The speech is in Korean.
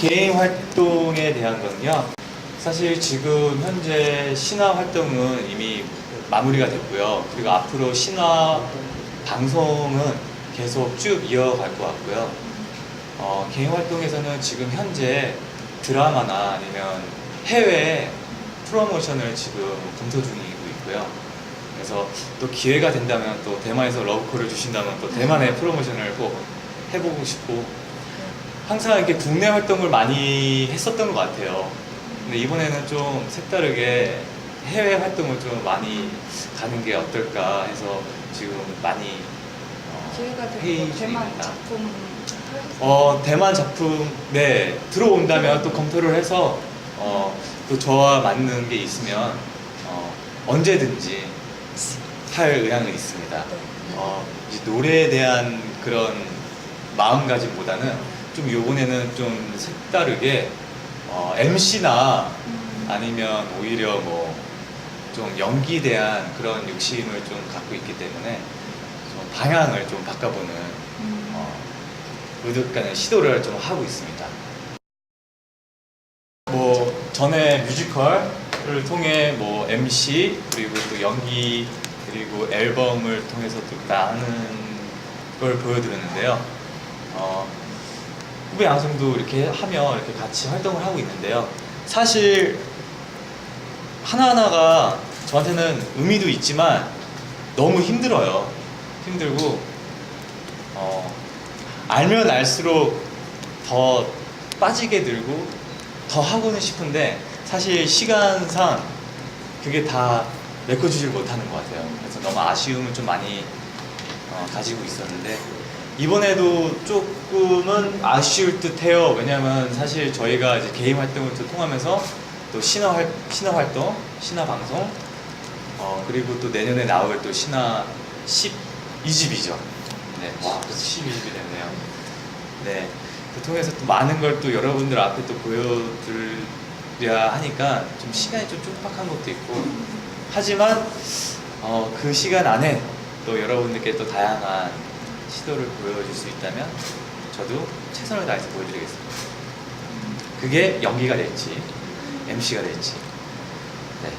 개인 활동에 대한 거는요. 사실 지금 현재 신화 활동은 이미 마무리가 됐고요. 그리고 앞으로 신화 방송은 계속 쭉 이어갈 것 같고요. 어, 개인 활동에서는 지금 현재 드라마나 아니면 해외 프로모션을 지금 검토 중이고 있고요. 그래서 또 기회가 된다면 또 대만에서 러브콜을 주신다면 또 대만의 프로모션을 꼭 해보고 싶고 항상 이렇게 국내 활동을 많이 했었던 것 같아요. 근데 이번에는 좀 색다르게 해외 활동을 좀 많이 가는 게 어떨까 해서 지금 많이 어, 기회가 회의 되고 대만 중입니다. 작품 어, 대만 작품, 네, 들어온다면 또 검토를 해서, 어, 또 저와 맞는 게 있으면, 어, 언제든지 할 의향은 있습니다. 어, 이제 노래에 대한 그런 마음가짐보다는 좀 요번에는 좀 색다르게, 어, MC나 음, 아니면 오히려 뭐, 좀 연기에 대한 그런 욕심을 좀 갖고 있기 때문에, 좀 방향을 좀 바꿔보는 음. 어, 의득간의 시도를 좀 하고 있습니다. 뭐 전에 뮤지컬을 통해 뭐 MC 그리고 또 연기 그리고 앨범을 통해서 또 나는 걸 보여드렸는데요. 어, 후배 양성도 이렇게 하며 이렇게 같이 활동을 하고 있는데요. 사실 하나하나가 저한테는 의미도 있지만 너무 힘들어요. 힘들고 어, 알면 알수록 더 빠지게 들고 더 하고는 싶은데 사실 시간상 그게 다 메꿔주질 못하는 것 같아요. 그래서 너무 아쉬움을 좀 많이 어, 가지고 있었는데 이번에도 조금은 아쉬울 듯해요. 왜냐하면 사실 저희가 이제 개인 활동을 또 통하면서 또 신화 활 신화 활동, 신화 방송, 어, 그리고 또 내년에 나올 또 신화 12집이죠. 네, 와, 벌써 12집이 됐네요. 네, 그 통해서 또 많은 걸 또 여러분들 앞에 또 보여드려야 하니까 좀 시간이 좀 촉박한 것도 있고 하지만 어, 그 시간 안에 또 여러분들께 또 다양한 시도를 보여줄 수 있다면 저도 최선을 다해서 보여드리겠습니다. 그게 연기가 될지 MC가 될지 네,